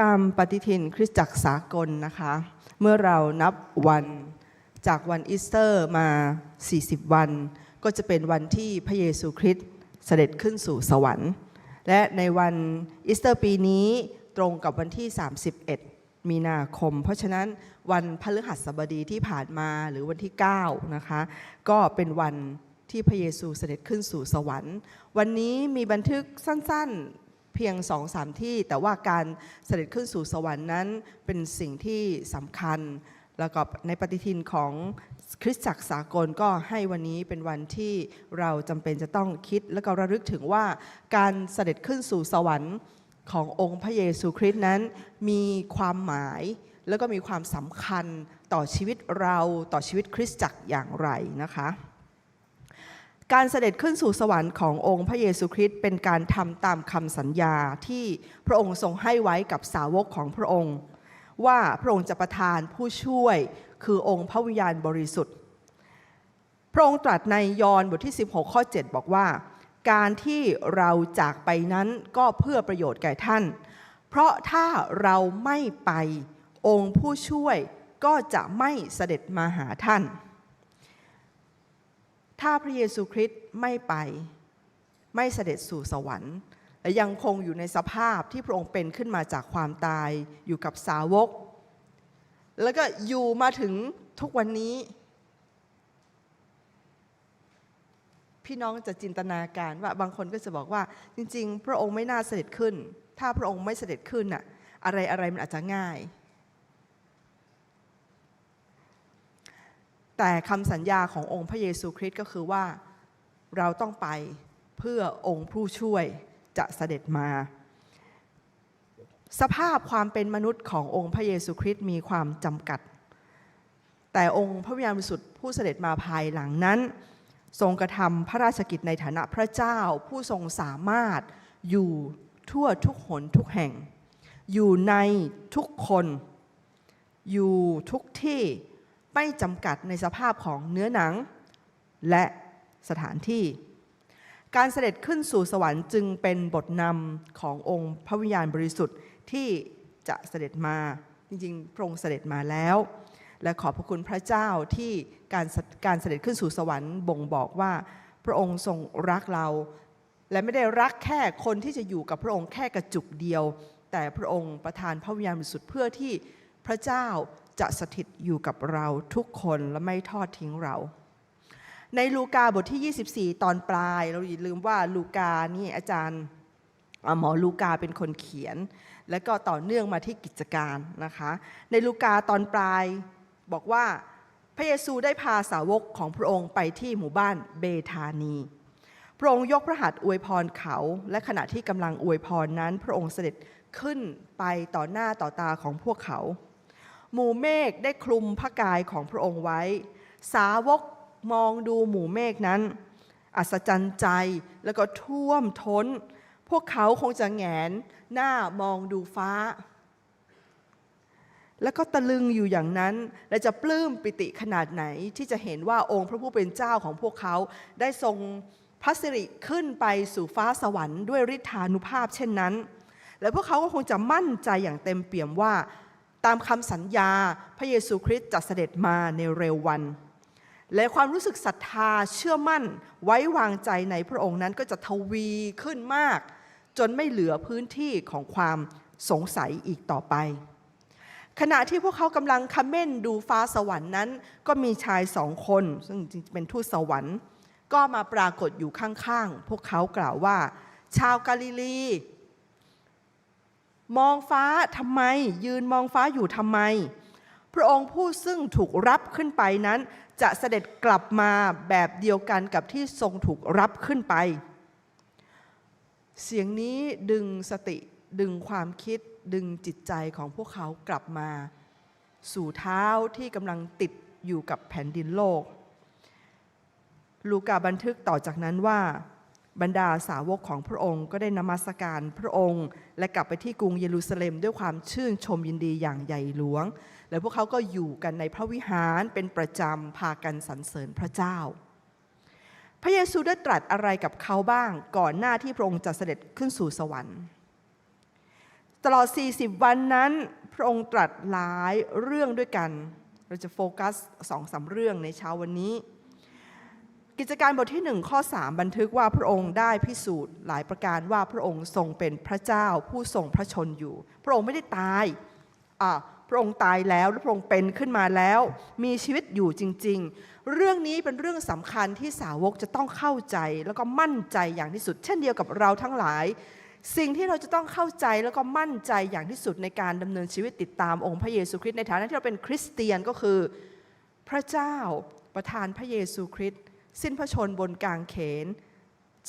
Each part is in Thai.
ตามปฏิทินคริสตจักรสากลนะคะ เมื่อเรานับวันจากวันอีสเตอร์มา 40 วัน ก็จะเป็นวันที่พระเยซูคริสต์เสด็จขึ้นสู่สวรรค์ และในวันอีสเตอร์ปีนี้ตรงกับวันที่ 31 มีนาคม เพราะฉะนั้นวันพฤหัสบดีที่ผ่านมาหรือวันที่ 9 นะคะ ก็เป็นวันที่พระเยซูเสด็จขึ้นสู่สวรรค์ วันนี้มีบันทึกสั้นๆ เพียงสองสามที่ แต่ว่าการเสด็จขึ้นสู่สวรรค์นั้น เป็นสิ่งที่สำคัญ แล้วก็ในปฏิทินของคริสตจักรสากลก็ให้วันนี้เป็นวันที่เราจำเป็นจะต้องคิด และก็ระลึกถึงว่าการเสด็จขึ้นสู่สวรรค์ขององค์พระเยซูคริสต์นั้น มีความหมายแล้วก็มีความสำคัญต่อชีวิตเราต่อชีวิตคริสตจักรอย่างไรนะคะ การเสด็จขึ้นสู่สวรรค์ขององค์พระเยซูคริสต์เป็นการทำตามคำสัญญาที่พระองค์ทรงให้ไว้กับสาวกของพระองค์ ว่าพระองค์จะประทานผู้ช่วยคือองค์พระวิญญาณบริสุทธิ์ พระองค์ตรัสในยอห์นบทที่ 16 ข้อ 7 บอกว่า การที่เราจากไปนั้นก็เพื่อประโยชน์แก่ท่าน เพราะถ้าเราไม่ไปองค์ผู้ช่วยก็จะไม่เสด็จมาหาท่าน ถ้าพระเยซูคริสต์ไม่ไป ไม่เสด็จสู่สวรรค์และยังคงอยู่ในสภาพที่พระองค์เป็นขึ้นมาจากความตายอยู่กับสาวก แล้วก็อยู่มาถึงทุกวันนี้ พี่น้องจะจินตนาการว่าบางคนก็จะบอกว่า จริง ๆ พระองค์ไม่น่าเสด็จขึ้น ถ้าพระองค์ไม่เสด็จขึ้นน่ะอะไรอะไรมันอาจจะง่าย แต่คำสัญญาขององค์พระเยซูคริสต์ก็คือว่าเราต้องไปเพื่อองค์ผู้ช่วยจะเสด็จมา สภาพความเป็นมนุษย์ขององค์พระเยซูคริสต์มีความจำกัด แต่องค์พระวิญญาณบริสุทธิ์ผู้เสด็จมาภายหลังนั้น ทรงกระทำพระราชกิจในฐานะพระเจ้าผู้ทรงสามารถอยู่ทั่วทุกหนทุกแห่ง อยู่ในทุกคน อยู่ทุกที่ ไม่จำกัดในสภาพของเนื้อหนัง และสถานที่ การเสด็จขึ้นสู่สวรรค์จึงเป็นบทนำขององค์พระวิญญาณบริสุทธิ์ที่จะเสด็จมา จริงๆ พระองค์เสด็จมาแล้ว และขอบพระคุณพระเจ้าที่การการเสด็จขึ้นสู่สวรรค์บ่งบอกว่าพระองค์ทรงรักเรา และไม่ได้รักแค่คนที่จะอยู่กับพระองค์แค่กระจุกเดียว แต่พระองค์ประทานพระวิญญาณบริสุทธิ์เพื่อที่ พระเจ้าจะสถิตอยู่กับเราทุกคนและไม่ทอดทิ้งเรา ในลูกาบทที่ 24 ตอนปลาย เราอย่าลืมว่าลูกานี่อาจารย์หมอลูกาเป็นคนเขียน และก็ต่อเนื่องมาที่กิจการนะคะ ในลูกาตอนปลายบอกว่าพระเยซูได้พาสาวกของพระองค์ไปที่หมู่บ้านเบธานี พระองค์ยกพระหัตถ์อวยพรเขา และขณะที่กำลังอวยพรนั้น พระองค์เสด็จขึ้นไปต่อหน้าต่อตาของพวกเขา หมู่เมฆได้คลุมพระกายของพระองค์ไว้ สาวกมองดูหมู่เมฆนั้น อัศจรรย์ใจแล้วก็ท่วมท้น พวกเขาคงจะแงนหน้ามองดูฟ้า แล้วก็ตะลึงอยู่อย่างนั้น และจะปลื้มปิติขนาดไหนที่จะเห็นว่าองค์พระผู้เป็นเจ้าของพวกเขาได้ทรงพระสิริขึ้นไปสู่ฟ้าสวรรค์ด้วยฤทธานุภาพเช่นนั้น และพวกเขาก็คงจะมั่นใจอย่างเต็มเปี่ยมว่า ตามคำสัญญาพระเยซูคริสต์จะเสด็จมาในเร็ววัน และความรู้สึกศรัทธาเชื่อมั่นไว้วางใจในพระองค์นั้นก็จะทวีขึ้นมาก จนไม่เหลือพื้นที่ของความสงสัยอีกต่อไป ขณะที่พวกเขากำลังคำเม่นดูฟ้าสวรรค์นั้น ก็มีชายสองคน ซึ่งจริงๆเป็นทูตสวรรค์ ก็มาปรากฏอยู่ข้างๆ พวกเขากล่าวว่า ชาวกาลิลี มองฟ้าทำไม ยืนมองฟ้าอยู่ทำไม พระองค์ผู้ซึ่งถูกรับขึ้นไปนั้น จะเสด็จกลับมาแบบเดียวกันกับที่ทรงถูกรับขึ้นไป เสียงนี้ดึงสติดึงความคิดดึงจิตใจของพวกเขากลับมา สู่เท้าที่กำลังติดอยู่กับแผ่นดินโลก ลูกาบันทึกต่อจากนั้นว่า บรรดาสาวกของพระองค์ ก็ได้นมัสการพระองค์ และกลับไปที่กรุงเยรูซาเล็มด้วยความชื่นชมยินดีอย่างใหญ่หลวง และพวกเขาก็อยู่กันในพระวิหารเป็นประจำพากันสรรเสริญพระเจ้า พระเยซูได้ตรัสอะไรกับเขาบ้าง ก่อนหน้าที่พระองค์จะเสด็จขึ้นสู่สวรรค์ ตลอด 40 วันนั้น พระองค์ตรัสหลายเรื่องด้วยกัน เราจะโฟกัสสองสาเรื่องในเช้าวันนี้ กิจการบทที่หนึ่งข้อ 3 บันทึกว่าพระองค์ได้พิสูจน์หลายประการว่าพระองค์ทรงเป็นพระเจ้าผู้ทรงพระชนอยู่ พระองค์ไม่ได้ตายอะพระองค์ตายแล้วและพระองค์เป็นขึ้นมาแล้ว มีชีวิตอยู่จริง ๆ เรื่องนี้เป็นเรื่องสำคัญที่สาวกจะต้องเข้าใจแล้วก็มั่นใจอย่างที่สุด เช่นเดียวกับเราทั้งหลาย สิ่งที่เราจะต้องเข้าใจแล้วก็มั่นใจอย่างที่สุดในการดำเนินชีวิตติดตามองค์พระเยซูคริสต์ในฐานะที่เราเป็นคริสเตียนก็คือ พระเจ้าประทานพระเยซูคริสต์ สิ้นพระชนบนกางเขน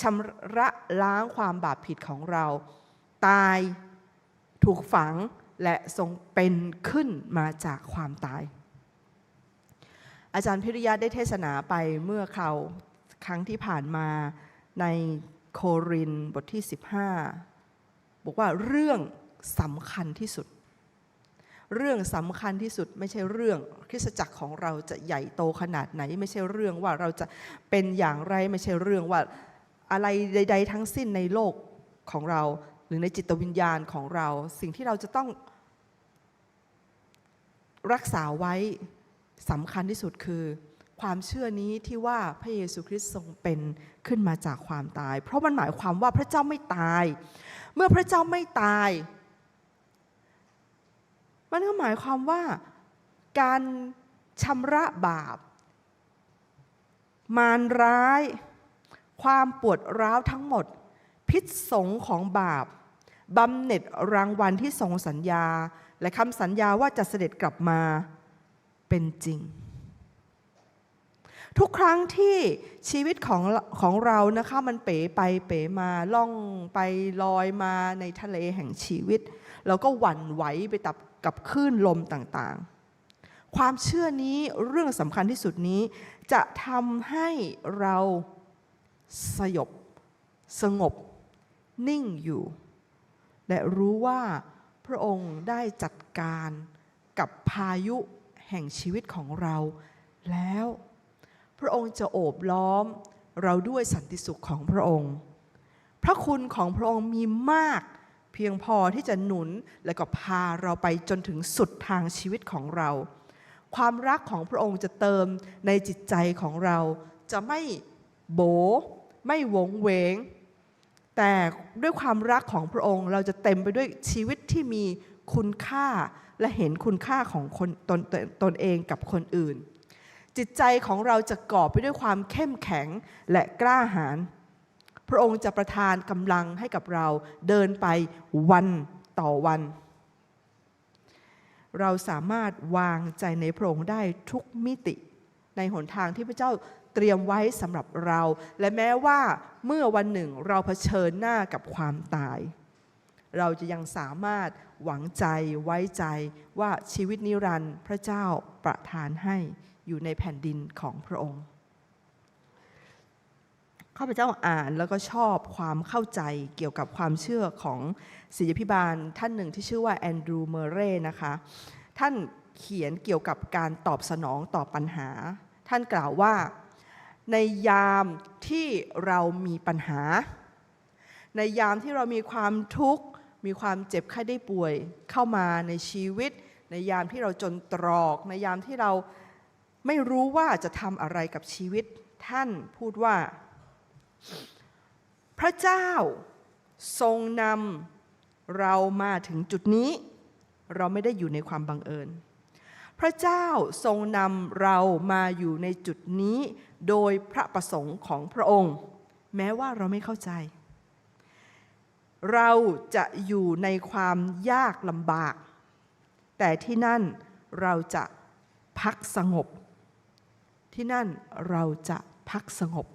ชำระล้างความบาปผิดของเรา ตายถูกฝังและทรงเป็นขึ้นมาจากความตาย อาจารย์พิริยะได้เทศนาไปเมื่อคราวครั้งที่ผ่านมาในโครินบทที่ 15 บอกว่าเรื่องสำคัญที่สุด เรื่องสำคัญที่สุดไม่ใช่เรื่องคริสตจักรของเราจะใหญ่โตขนาดไหน ไม่ใช่เรื่องว่าเราจะเป็นอย่างไรไม่ใช่เรื่องว่าอะไรใด ๆ ทั้งสิ้นในโลกของเรา หรือในจิตวิญญาณของเรา สิ่งที่เราจะต้องรักษาไว้สำคัญที่สุดคือ ความเชื่อนี้ที่ว่าพระเยซูคริสต์ทรงเป็นขึ้นมาจากความตาย เพราะมันหมายความว่าพระเจ้าไม่ตาย เมื่อพระเจ้าไม่ตาย มันก็หมายความว่าการชำระบาป มารร้าย ความปวดร้าวทั้งหมด พิษสงของบาปบำเหน็จรางวัลที่ทรงสัญญา และคำสัญญาว่าจะเสด็จกลับมาเป็นจริง ทุกครั้งที่ชีวิตของของเรานะคะมันเป๋ไปเป๋มาล่องไปลอยมาในทะเลแห่งชีวิตเราก็หวั่นไหวไปกับ กับคลื่นลมต่างๆ ความเชื่อนี้เรื่องสำคัญที่สุดนี้ จะทำให้เราสยบ สงบ นิ่งอยู่ และรู้ว่าพระองค์ได้จัดการกับพายุแห่งชีวิตของเรา แล้วพระองค์จะโอบล้อมเราด้วยสันติสุขของพระองค์ พระคุณของพระองค์มีมาก เพียงพอที่จะหนุนและก็พาเราไปจนถึงสุดทางชีวิตของเรา ความรักของพระองค์จะเติมในจิตใจของเรา จะไม่โบ ไม่หวงเวง แต่ด้วยความรักของพระองค์เราจะเต็มไปด้วยชีวิตที่มีคุณค่าและเห็นคุณค่าของคนตนตนตนเองกับคนอื่น จิตใจของเราจะกอบไปด้วยความเข้มแข็งและกล้าหาญ พระองค์จะประทานกำลังให้กับเราเดินไปวันต่อวัน เราสามารถวางใจในพระองค์ได้ทุกมิติ ในหนทางที่พระเจ้าเตรียมไว้สำหรับเรา และแม้ว่าเมื่อวันหนึ่งเราเผชิญหน้ากับความตาย เราจะยังสามารถหวังใจไว้ใจว่าชีวิตนิรันดร์พระเจ้าประทานให้อยู่ในแผ่นดินของพระองค์ ข้าพเจ้าอ่านแล้วก็ชอบความเข้าใจเกี่ยวกับความเชื่อของศิษยพิบาลท่านหนึ่งที่ชื่อว่าแอนดรูเมเร่นะคะ ท่านเขียนเกี่ยวกับการตอบสนองต่อปัญหา ท่านกล่าวว่าในยามที่เรามีปัญหา ในยามที่เรามีความทุกข์ มีความเจ็บไข้ได้ป่วยเข้ามาในชีวิต ในยามที่เราจนตรอก ในยามที่เราไม่รู้ว่าจะทำอะไรกับชีวิต ท่านพูดว่า พระเจ้าทรงนำเรามาถึงจุดนี้ เราไม่ได้อยู่ในความบังเอิญ พระเจ้าทรงนำเรามาอยู่ในจุดนี้ โดยพระประสงค์ของพระองค์ แม้ว่าเราไม่เข้าใจ เราจะอยู่ในความยากลำบาก แต่ที่นั่นเราจะพักสงบ ที่นั่นเราจะพักสงบ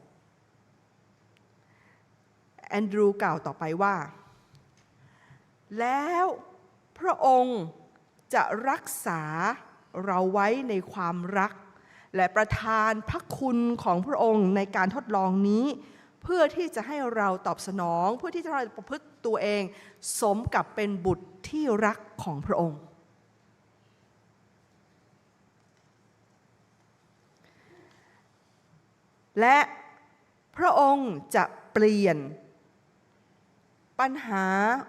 แอนดรูกล่าวต่อไปว่า แล้วพระองค์จะรักษาเราไว้ในความรัก และประทานพระคุณของพระองค์ในการทดลองนี้ เพื่อที่จะให้เราตอบสนอง เพื่อที่จะเราประพฤติตัวเอง สมกับเป็นบุตรที่รักของพระองค์ และพระองค์จะเปลี่ยน ปัญหา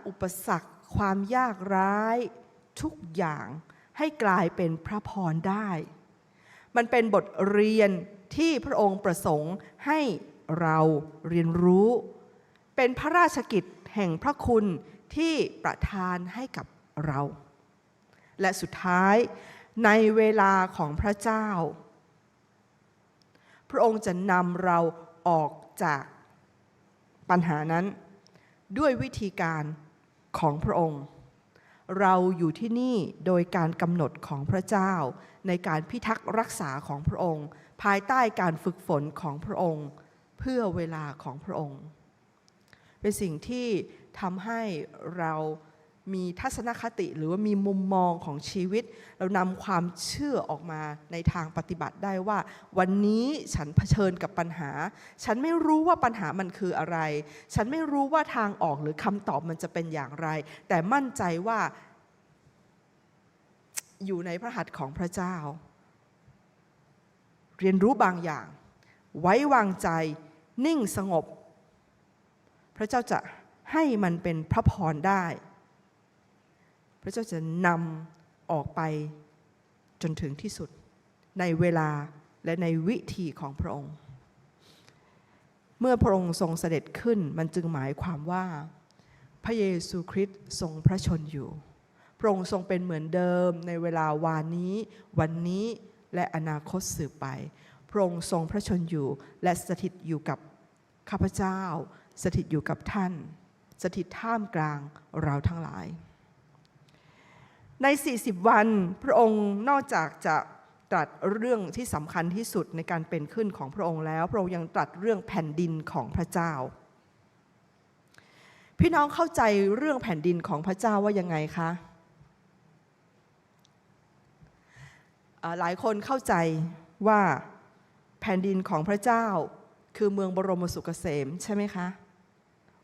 อุปสรรค ความยากร้าย ทุกอย่างให้กลายเป็นพระพรได้ มันเป็นบทเรียนที่พระองค์ประสงค์ให้เราเรียนรู้ เป็นพระราชกิจแห่งพระคุณที่ประทานให้กับเรา และสุดท้ายในเวลาของพระเจ้า พระองค์จะนำเราออกจากปัญหานั้น ด้วยวิธีการของพระองค์ เราอยู่ที่นี่โดยการกำหนดของพระเจ้า ในการพิทักษ์รักษาของพระองค์ ภายใต้การฝึกฝนของพระองค์ เพื่อเวลาของพระองค์ เป็นสิ่งที่ทำให้เรา มีทัศนคติหรือว่ามีมุมมองของชีวิต เรานำความเชื่อออกมาในทางปฏิบัติได้ว่า วันนี้ฉันเผชิญกับปัญหา ฉันไม่รู้ว่าปัญหามันคืออะไร ฉันไม่รู้ว่าทางออกหรือคำตอบมันจะเป็นอย่างไร แต่มั่นใจว่า อยู่ในพระหัตถ์ของพระเจ้า เรียนรู้บางอย่าง ไว้วางใจ นิ่งสงบ พระเจ้าจะให้มันเป็นพระพรได้ พระเจ้าจะนำออกไปจนถึงที่สุดในเวลาและในวิธีของพระองค์ เมื่อพระองค์ทรงเสด็จขึ้นมันจึงหมายความว่า พระเยซูคริสต์ทรงพระชนอยู่ พระองค์ทรงเป็นเหมือนเดิมในเวลาวานนี้ วันนี้และอนาคตสืบไป พระองค์ทรงพระชนอยู่และสถิตอยู่กับข้าพเจ้า สถิตอยู่กับท่าน สถิตท่ามกลางเราทั้งหลาย ใน 40 วันพระองค์นอกจากจะตรัสเรื่องที่สำคัญที่สุดในการเป็นขึ้นของพระองค์แล้ว พระองค์ยังตรัสเรื่องแผ่นดินของพระเจ้า พี่น้องเข้าใจเรื่องแผ่นดินของพระเจ้าว่ายังไงคะหลายคนเข้าใจว่าแผ่นดินของพระเจ้าคือเมืองบรมสุขเกษมใช่ไหมคะ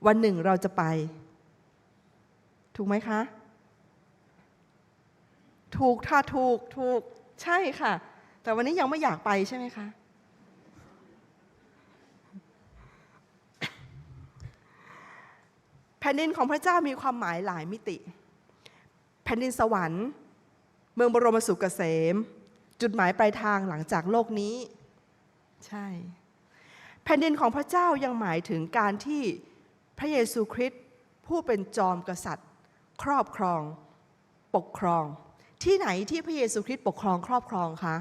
วันหนึ่งเราจะไป ถูกไหมคะ ถูกถ้าถูกถูกใช่ค่ะ แต่วันนี้ยังไม่อยากไปใช่ไหมคะ แผ่นดินของพระเจ้ามีความหมายหลายมิติ แผ่นดินสวรรค์ เมืองบรมสุขเกษม จุดหมายปลายทางหลังจากโลกนี้ ใช่ แผ่นดินของพระเจ้ายังหมายถึงการที่พระเยซูคริสต์ผู้เป็นจอมกษัตริย์ ครอบครอง ปกครอง ที่ไหนที่พระเยซูคริสต์ปกครองครอบครองคะ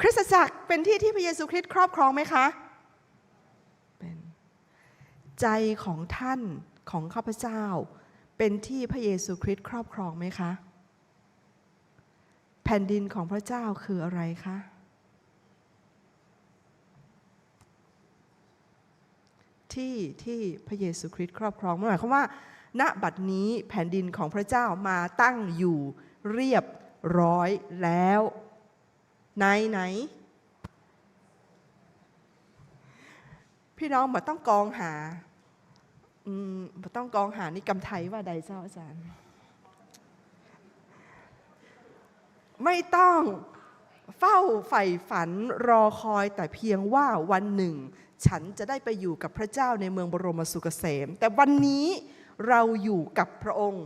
คริสตจักรเป็นที่ที่พระเยซูคริสต์ครอบครองไหมคะ เป็นใจของท่านของข้าพเจ้า เป็นที่พระเยซูคริสต์ครอบครองไหมคะ แผ่นดินของพระเจ้าคืออะไรคะ ที่ที่พระเยซูคริสต์ครอบครองหมายความว่า ณบัดนี้แผ่นดินของพระเจ้ามาตั้งอยู่เรียบร้อยแล้วไหนไหน พี่น้องมาต้องกองหาอืมบ่ต้องกองหานี่กำไทยว่าใดเจ้าอาจารย์ ไม่ต้องเฝ้าใฝ่ฝันรอคอยแต่เพียงว่าวันหนึ่ง ฉันจะได้ไปอยู่กับพระเจ้าในเมืองบรมสุขเกษม แต่วันนี้เราอยู่กับพระองค์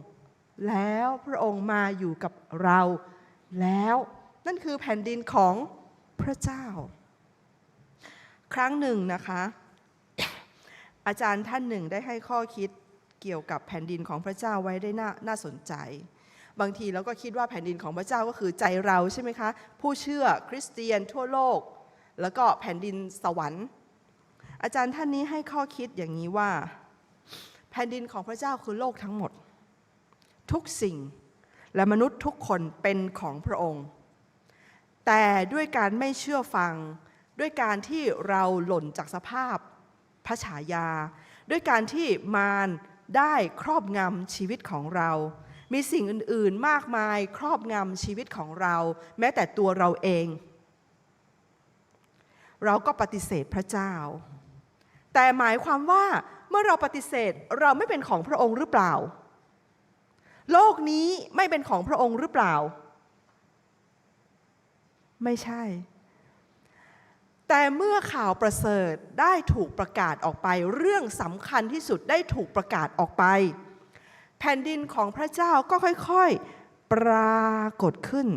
แล้วพระองค์มาอยู่กับเราแล้วนั่นคือแผ่นดินของพระเจ้า ครั้งหนึ่งนะคะ อาจารย์ท่านหนึ่งได้ให้ข้อคิดเกี่ยวกับแผ่นดินของพระเจ้าไว้ได้น่านาสนใจ บางทีเราก็คิดว่าแผ่นดินของพระเจ้าก็คือใจเราใช่ไหมคะ ผู้เชื่อคริสเตียนทั่วโลก แล้วก็แผ่นดินสวรรค์ อาจารย์ท่านนี้ให้ข้อคิดอย่างนี้ว่า แผ่นดินของพระเจ้าคือโลกทั้งหมด ทุกสิ่งและมนุษย์ทุกคนเป็นของพระองค์ แต่ด้วยการไม่เชื่อฟัง ด้วยการที่เราหล่นจากสภาพพระฉายา ด้วยการที่มารได้ครอบงำชีวิตของเรา มีสิ่งอื่น ๆ มากมายครอบงำชีวิตของเรา แม้แต่ตัวเราเอง เราก็ปฏิเสธพระเจ้า แต่หมายความว่าเมื่อเราปฏิเสธเราไม่เป็นของพระองค์หรือเปล่า โลกนี้ไม่เป็นของพระองค์หรือเปล่า ไม่ใช่ แต่เมื่อข่าวประเสริฐได้ถูกประกาศออกไป เรื่องสำคัญที่สุดได้ถูกประกาศออกไป แผ่นดินของพระเจ้าก็ค่อยๆ ปรากฏขึ้น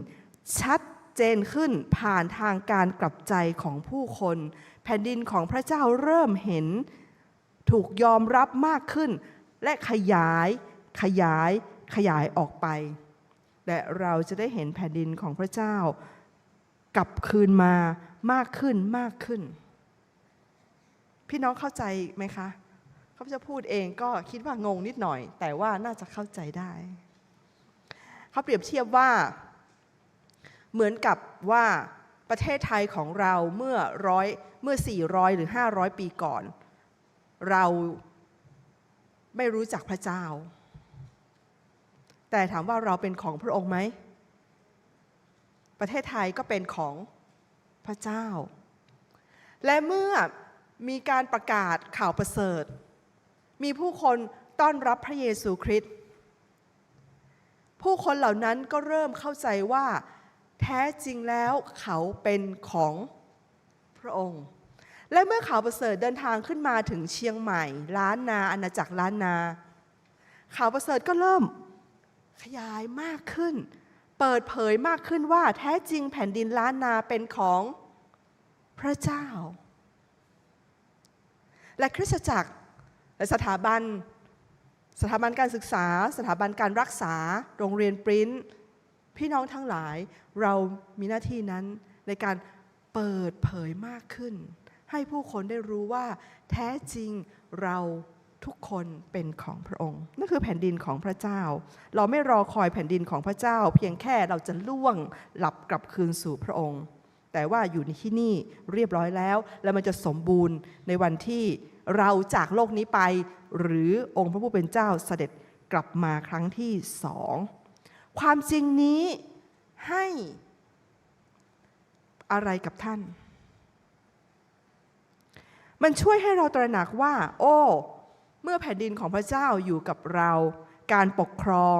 ชัดเจนขึ้นผ่านทางการกลับใจของผู้คน แผ่นดินของพระเจ้าเริ่มเห็นถูกยอมรับมากขึ้น และขยายขยายขยายออกไป และเราจะได้เห็นแผ่นดินของพระเจ้ากลับคืนมามากขึ้นมากขึ้น พี่น้องเข้าใจไหมคะเขาจะพูดเองก็คิดว่างงนิดหน่อย แต่ว่าน่าจะเข้าใจได้ เขาเปรียบเทียบว่า เหมือนกับว่า ประเทศไทยของเราเมื่อร้อยเมื่อ 400 หรือ 500 ปีก่อน เราไม่รู้จักพระเจ้า แต่ถามว่าเราเป็นของพระองค์ไหม ประเทศไทยก็เป็นของพระเจ้า และเมื่อมีการประกาศข่าวประเสริฐ มีผู้คนต้อนรับพระเยซูคริสต์ผู้คนเหล่านั้นก็เริ่มเข้าใจว่า แท้จริงแล้วเขาเป็นของพระองค์ และเมื่อข่าวประเสริฐเดินทางขึ้นมาถึงเชียงใหม่ ล้านนาอาณาจักรล้านนาข่าวประเสริฐก็เริ่มขยายมากขึ้น เปิดเผยมากขึ้นว่าแท้จริงแผ่นดินล้านนาเป็นของพระเจ้า และคริสตจักรและสถาบัน สถาบันการศึกษา สถาบันการรักษา โรงเรียนปริ้น พี่น้องทั้งหลายเรามีหน้าที่นั้นในการเปิดเผยมากขึ้น ให้ผู้คนได้รู้ว่า แท้จริงเราทุกคนเป็นของพระองค์ นั่นคือแผ่นดินของพระเจ้า เราไม่รอคอยแผ่นดินของพระเจ้า เพียงแค่เราจะล่วงหลับกลับคืนสู่พระองค์ แต่ว่าอยู่ในที่นี่เรียบร้อยแล้ว และมันจะสมบูรณ์ในวันที่เราจากโลกนี้ไป หรือองค์พระผู้เป็นเจ้าเสด็จกลับมาครั้งที่สอง ความจริงนี้ให้อะไรกับท่าน มันช่วยให้เราตระหนักว่า โอ้ เมื่อแผ่นดินของพระเจ้าอยู่กับเรา การปกครอง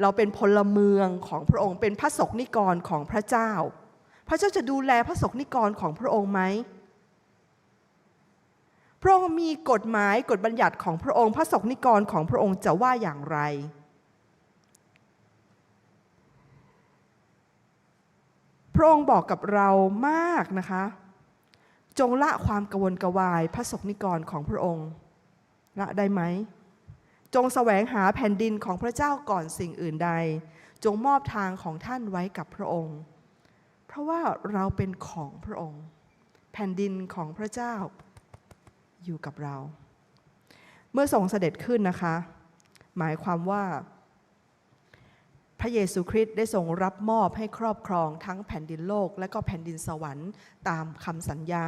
เราเป็นพลเมืองของพระองค์ เป็นพระศกนิกรของพระเจ้า พระเจ้าจะดูแลพระศกนิกรของพระองค์ไหมพระองค์มีกฎหมายกฎบัญญัติของพระองค์ พระศกนิกรของพระองค์จะว่าอย่างไร ระองค์บอกกับเรามากนะคะ จงละความกวนกวายพระศกนิกรของพระองค์ ละได้ไหม จงแสวงหาแผ่นดินของพระเจ้าก่อนสิ่งอื่นใด จงมอบทางของท่านไว้กับพระองค์ เพราะว่าเราเป็นของพระองค์ แผ่นดินของพระเจ้าอยู่กับเรา เมื่อทรงเสด็จขึ้นนะคะ หมายความว่า พระเยซูคริสต์ได้ทรงรับมอบให้ครอบครองทั้งแผ่นดินโลก และก็แผ่นดินสวรรค์ ตามคำสัญญา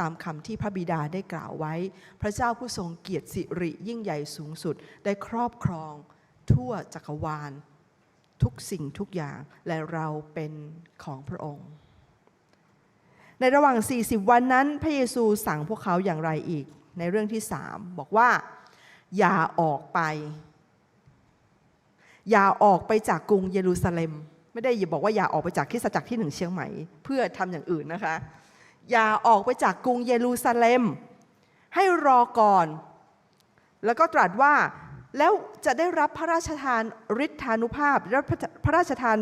ตามคำที่พระบิดาได้กล่าวไว้ พระเจ้าผู้ทรงเกียรติสิริยิ่งใหญ่สูงสุด ได้ครอบครองทั่วจักรวาล ทุกสิ่งทุกอย่างและเราเป็นของพระองค์ ในระหว่าง 40 วันนั้น พระเยซูสั่งพวกเขาอย่างไรอีก ในเรื่องที่สามบอกว่า อย่าออกไป อย่าออกไปจากกรุงเยรูซาเล็ม ไม่ได้อย่าบอกว่าอย่าออกไปจากคริสตจักรที่หนึ่งเชียงใหม่ เพื่อทำอย่างอื่นนะคะ อย่าออกไปจากกรุงเยรูซาเล็ม ให้รอก่อน แล้วก็ตรัสว่า แล้วจะได้รับพระราชทานฤทธานุภาพและพระราชทาน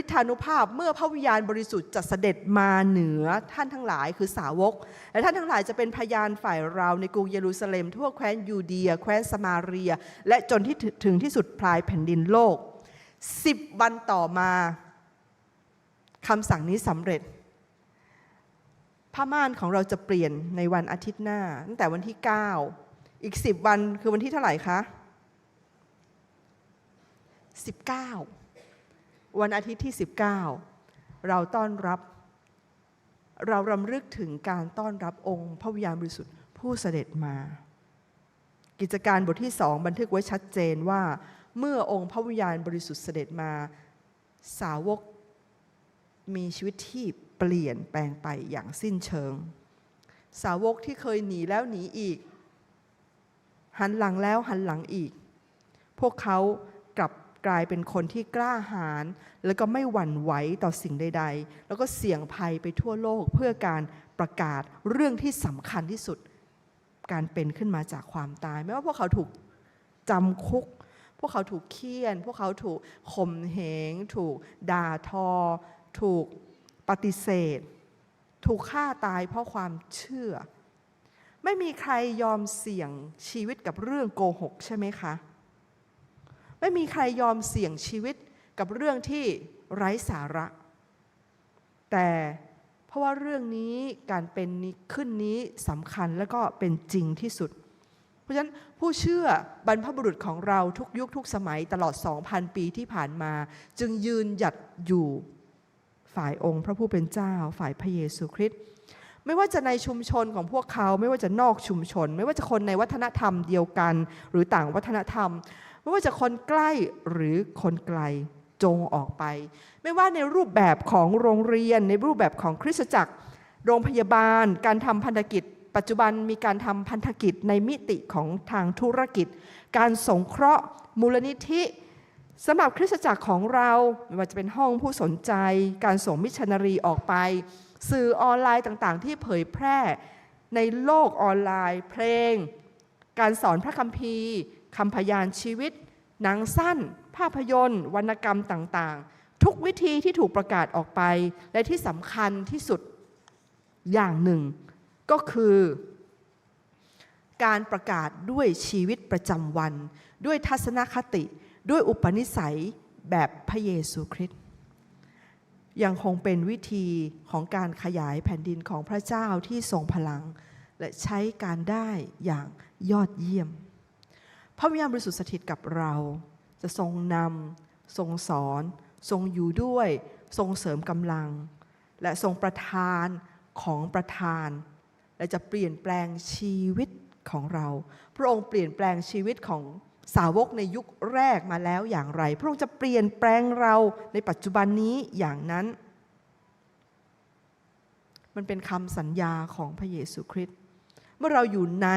ฤทธานุภาพ เมื่อพระวิญญาณบริสุทธิ์จะเสด็จมาเหนือท่านทั้งหลายคือสาวก และท่านทั้งหลายจะเป็นพยานฝ่ายเราในกรุงเยรูซาเล็ม ทั่วแคว้นยูเดีย แคว้นสมาเรีย และจนที่ถึงที่สุดปลายแผ่นดินโลกสิบวันต่อมาคำสั่งนี้สำเร็จผ้าม่านของเราจะเปลี่ยนในวันอาทิตย์หน้า ตั้งแต่วันที่ 9 อีก 10 วันคือวันที่เท่าไหร่คะ 19 วันอาทิตย์ที่ 19 เราต้อนรับ เรารำลึกถึงการต้อนรับองค์ พระวิญญาณบริสุทธิ์ผู้เสด็จมา กิจการบทที่สองบันทึกไว้ชัดเจนว่า เมื่อองค์พระวิญญาณบริสุทธิ์เสด็จมาสาวกมีชีวิตที่เปลี่ยนแปลงไปอย่างสิ้นเชิง สาวกที่เคยหนีแล้วหนีอีก หันหลังแล้วหันหลังอีก พวกเขา กลายเป็นคนที่กล้าหาญแล้วก็ไม่หวั่นไหวต่อสิ่งใด ๆ แล้วก็เสี่ยงภัยไปทั่วโลกเพื่อการประกาศเรื่องที่สำคัญที่สุด การเป็นขึ้นมาจากความตาย ไม่ว่าพวกเขาถูกจำคุก พวกเขาถูกเคี่ยน พวกเขาถูกข่มเหง ถูกด่าทอ ถูกปฏิเสธ ถูกฆ่าตายเพราะความเชื่อ ไม่มีใครยอมเสี่ยงชีวิตกับเรื่องโกหกใช่ไหมคะ ไม่มีใครยอมเสี่ยงชีวิตกับเรื่องที่ไร้สาระ แต่เพราะว่าเรื่องนี้การเป็นนี้ขึ้นนี้สำคัญและก็เป็นจริงที่สุด เพราะฉะนั้นผู้เชื่อบรรพบุรุษของเราทุกยุคทุกสมัยตลอด 2,000 ปีที่ผ่านมา จึงยืนหยัดอยู่ฝ่ายองค์พระผู้เป็นเจ้าฝ่ายพระเยซูคริสต์ไม่ว่าจะในชุมชนของพวกเขาไม่ว่าจะนอกชุมชน ไม่ว่าจะคนในวัฒนธรรมเดียวกัน หรือต่างวัฒนธรรม ไม่ว่าจะคนใกล้หรือคนไกลจงออกไป ไม่ว่าในรูปแบบของโรงเรียน ในรูปแบบของคริสตจักร โรงพยาบาล การทำพันธกิจ ปัจจุบันมีการทำพันธกิจในมิติของทางธุรกิจ การสงเคราะห์มูลนิธิสำหรับคริสตจักรของเราไม่ว่าจะเป็นห้องผู้สนใจ การส่งมิชชันนารีออกไป สื่อออนไลน์ต่างๆ ที่เผยแพร่ในโลกออนไลน์ เพลง การสอนพระคัมภีร์ คำพยานชีวิต หนังสั้น ภาพยนตร์ วรรณกรรมต่างๆ ทุกวิธีที่ถูกประกาศออกไป และที่สำคัญที่สุดอย่างหนึ่ง ก็คือ การประกาศด้วยชีวิตประจำวัน ด้วยทัศนคติ ด้วยอุปนิสัยแบบพระเยซูคริสต์ยังคงเป็นวิธีของการขยายแผ่นดินของพระเจ้าที่ทรงพลัง และใช้การได้อย่างยอดเยี่ยม พระวิญญาณบริสุทธิ์สถิตกับเรา จะทรงนำทรงสอน ทรงอยู่ด้วย ทรงเสริมกำลัง และทรงประทานของประทาน และจะเปลี่ยนแปลงชีวิตของเรา พระองค์เปลี่ยนแปลงชีวิตของสาวกในยุคแรกมาแล้วอย่างไร พระองค์จะเปลี่ยนแปลงเราในปัจจุบันนี้อย่างนั้น มันเป็นคำสัญญาของพระเยซูคริสต์เมื่อเราอยู่ใน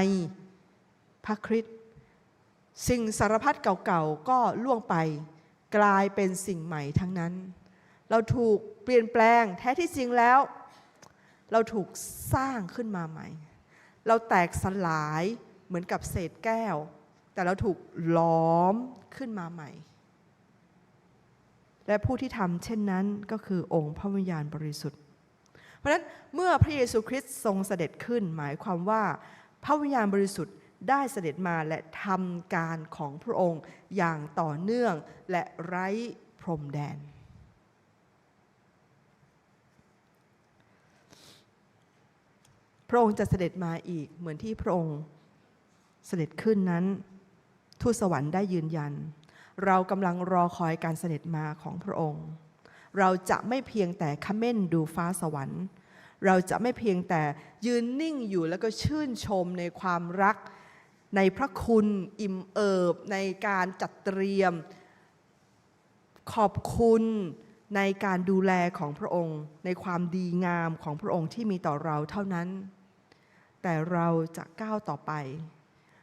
พระคริสต์ สิ่งสารพัดเก่าๆ ก็ล่วงไป กลายเป็นสิ่งใหม่ทั้งนั้น เราถูกเปลี่ยนแปลงแท้ที่จริงแล้ว เราถูกสร้างขึ้นมาใหม่ เราแตกสลายเหมือนกับเศษแก้ว แต่เราถูกล้อมขึ้นมาใหม่ และผู้ที่ทำเช่นนั้นก็คือองค์พระวิญญาณบริสุทธิ์ เพราะนั้นเมื่อพระเยซูคริสต์ทรงเสด็จขึ้น หมายความว่าพระวิญญาณบริสุทธิ์ ได้เสด็จมาและทำการของพระองค์อย่างต่อเนื่องและไร้พรมแดน พระองค์จะเสด็จมาอีกเหมือนที่พระองค์เสด็จขึ้นนั้น ทูตสวรรค์ได้ยืนยัน เรากำลังรอคอยการเสด็จมาของพระองค์ เราจะไม่เพียงแต่ขม้นดูฟ้าสวรรค์เราจะไม่เพียงแต่ยืนนิ่งอยู่แล้วก็ชื่นชมในความรัก ในพระคุณอิ่มเอิบ ในการจัดเตรียม ขอบคุณในการดูแลของพระองค์ ในความดีงามของพระองค์ที่มีต่อเราเท่านั้น แต่เราจะก้าวต่อไป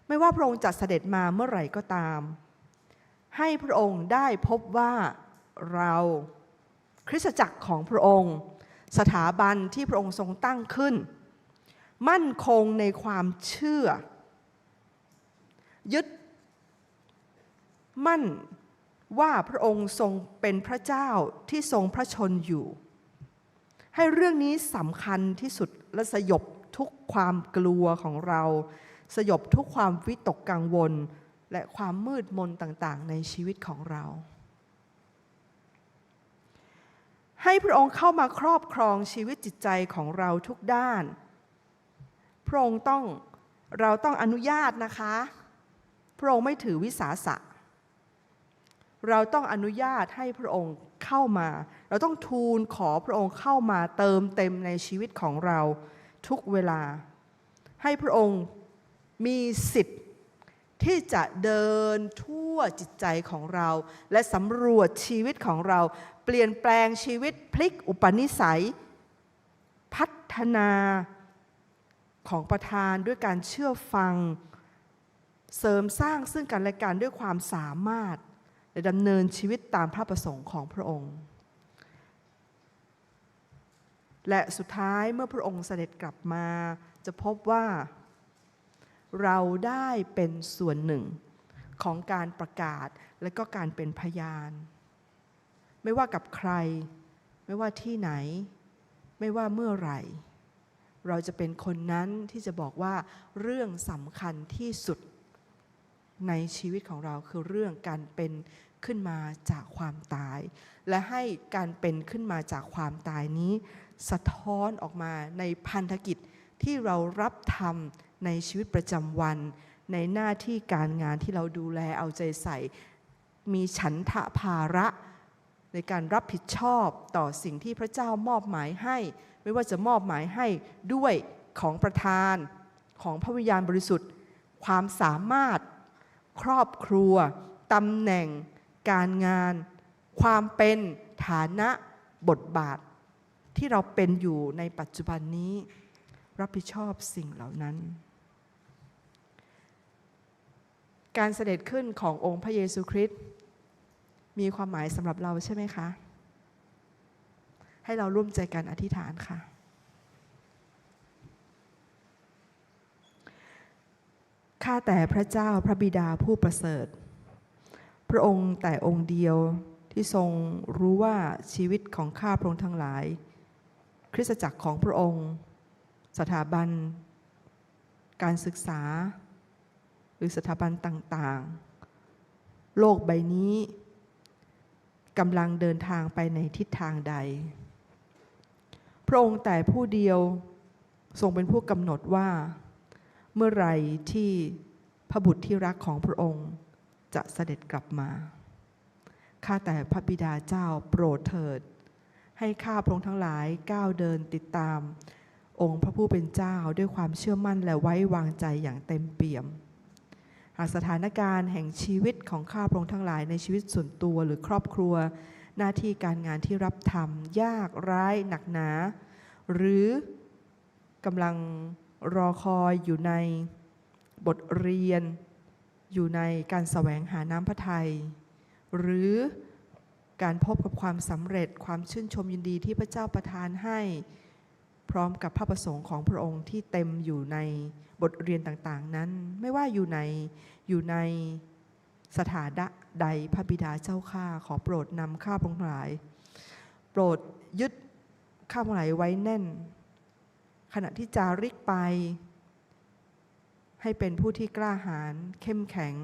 ไม่ว่าพระองค์จะเสด็จมาเมื่อไหร่ก็ตาม ให้พระองค์ได้พบว่าเราคริสตจักรของพระองค์ สถาบันที่พระองค์ทรงตั้งขึ้น มั่นคงในความเชื่อ ยึดมั่นว่าพระองค์ทรงเป็นพระเจ้าที่ทรงพระชนอยู่ ให้เรื่องนี้สำคัญที่สุดและสยบทุกความกลัวของเรา สยบทุกความวิตกกังวล และความมืดมนต่างๆ ในชีวิตของเรา ให้พระองค์เข้ามาครอบครองชีวิตจิตใจของเราทุกด้าน พระองค์ต้องเราต้องอนุญาตนะคะ ระองค์ไม่ถือวิสาสะ เราต้องอนุญาตให้พระองค์เข้ามา เราต้องทูลขอพระองค์เข้ามาเติมเต็มในชีวิตของเราทุกเวลา ให้พระองค์มีสิทธิ์ที่จะเดินทั่วจิตใจของเรา และสำรวจชีวิตของเรา เปลี่ยนแปลงชีวิตพลิกอุปนิสัย พัฒนาของประธานด้วยการเชื่อฟัง เสริมสร้างซึ่งกันและกันด้วยความสามารถและดำเนินชีวิตตามพระประสงค์ของพระองค์ และสุดท้ายเมื่อพระองค์เสด็จกลับมาจะพบว่า เราได้เป็นส่วนหนึ่งของการประกาศและก็การเป็นพยาน ไม่ว่ากับใคร ไม่ว่าที่ไหน ไม่ว่าเมื่อไหร่ เราจะเป็นคนนั้นที่จะบอกว่าเรื่องสำคัญที่สุด ในชีวิตของเราคือเรื่องการเป็นขึ้นมาจากความตาย และให้การเป็นขึ้นมาจากความตายนี้ สะท้อนออกมาในพันธกิจที่เรารับทำในชีวิตประจำวัน ในหน้าที่การงานที่เราดูแลเอาใจใส่ มีฉันทะภาระ ในการรับผิดชอบต่อสิ่งที่พระเจ้ามอบหมายให้ ไม่ว่าจะมอบหมายให้ด้วยของประธานของพระวิญญาณบริสุทธิ์ ความสามารถ ครอบครัวตำแหน่ง การงาน ความเป็นฐานะบทบาท ที่เราเป็นอยู่ในปัจจุบันนี้ รับผิดชอบสิ่งเหล่านั้น การเสด็จขึ้นขององค์พระเยซูคริสต์มีความหมายสำหรับเราใช่ไหมคะ ให้เราร่วมใจกันอธิษฐานค่ะ ข้าแต่พระเจ้าพระบิดาผู้ประเสริฐ พระองค์แต่องค์เดียวที่ทรงรู้ว่าชีวิตของข้าพระองค์ทั้งหลาย คริสตจักรของพระองค์ สถาบัน การศึกษา หรือสถาบันต่างๆ โลกใบนี้กำลังเดินทางไปในทิศทางใด พระองค์แต่ผู้เดียวทรงเป็นผู้กำหนดว่า เมื่อไรที่พระบุตรที่รักของพระองค์จะเสด็จกลับมา ข้าแต่พระบิดาเจ้าโปรดเถิด ให้ข้าพระองค์ทั้งหลายก้าวเดินติดตาม องค์พระผู้เป็นเจ้าด้วยความเชื่อมั่นและไว้วางใจอย่างเต็มเปี่ยม หากสถานการณ์แห่งชีวิตของข้าพระองค์ทั้งหลายในชีวิตส่วนตัวหรือครอบครัว หน้าที่การงานที่รับทำยากร้ายหนักหนา หรือกำลัง รอคอยอยู่ในบทเรียน อยู่ในการแสวงหาน้ำพระทัยหรือการพบกับความสำเร็จความชื่นชมยินดีที่พระเจ้าประทานให้ พร้อมกับพระประสงค์ของพระองค์ที่เต็มอยู่ในบทเรียนต่างๆนั้น ไม่ว่าอยู่ในอยู่ในสถานะใดพระบิดาเจ้าข้าขอโปรดนำข้าพองค์ทั้งหลาย โปรดยึดข้าพงหลายไว้แน่น ขณะที่จาริกไป ให้เป็นผู้ที่กล้าหาญเข้มแข็ง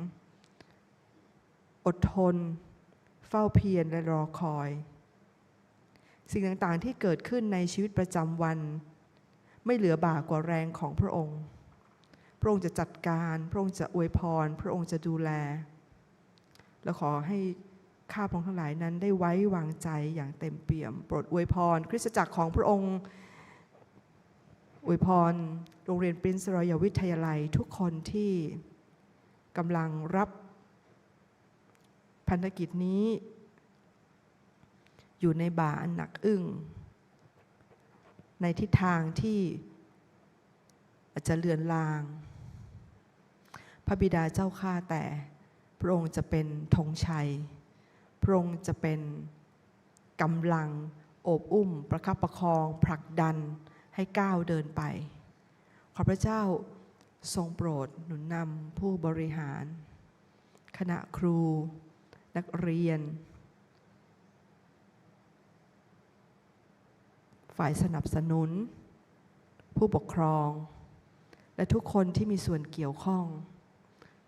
อดทน เฝ้าเพียรและรอคอย สิ่งต่างๆที่เกิดขึ้นในชีวิตประจำวัน ไม่เหลือบากกว่าแรงของพระองค์ พระองค์จะจัดการ พระองค์จะอวยพร พระองค์จะดูแล และขอให้ข้าพระองค์ทั้งหลายนั้นได้ไว้วางใจอย่างเต็มเปี่ยม โปรดอวยพร คริสตจักรของพระองค์ อวยพรโรงเรียนปรินซ์รอยวิทยาลัยทุกคนที่กำลังรับพันธกิจนี้อยู่ในบ่าอันหนักอึ้ง ในทิศทางที่อาจจะเลือนลาง พระบิดาเจ้าข้าแต่พระองค์จะเป็นธงชัย พระองค์จะเป็นกำลังโอบอุ้ม ประคับประคองผลักดัน ให้ก้าวเดินไป ขอพระเจ้าทรงโปรดหนุนนำผู้บริหาร คณะครู นักเรียน ฝ่ายสนับสนุน ผู้ปกครอง และทุกคนที่มีส่วนเกี่ยวข้อง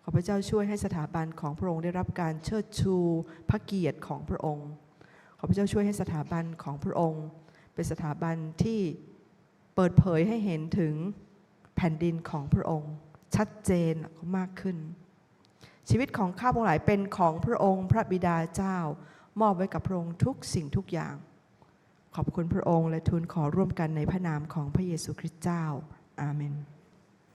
ขอพระเจ้าช่วยให้สถาบันของพระองค์ได้รับการเชิดชูพระเกียรติของพระองค์ ขอพระเจ้าช่วยให้สถาบันของพระองค์ เป็นสถาบันที่ เปิดเผยให้เห็นถึงแผ่นดินของพระองค์ ชัดเจนมากขึ้น ชีวิตของข้าพงหลายเป็นของพระองค์พระบิดาเจ้า มอบไว้กับพระองค์ทุกสิ่งทุกอย่าง ขอบคุณพระองค์และทูลขอร่วมกันในพระนามของพระเยซูคริสต์เจ้า อาเมน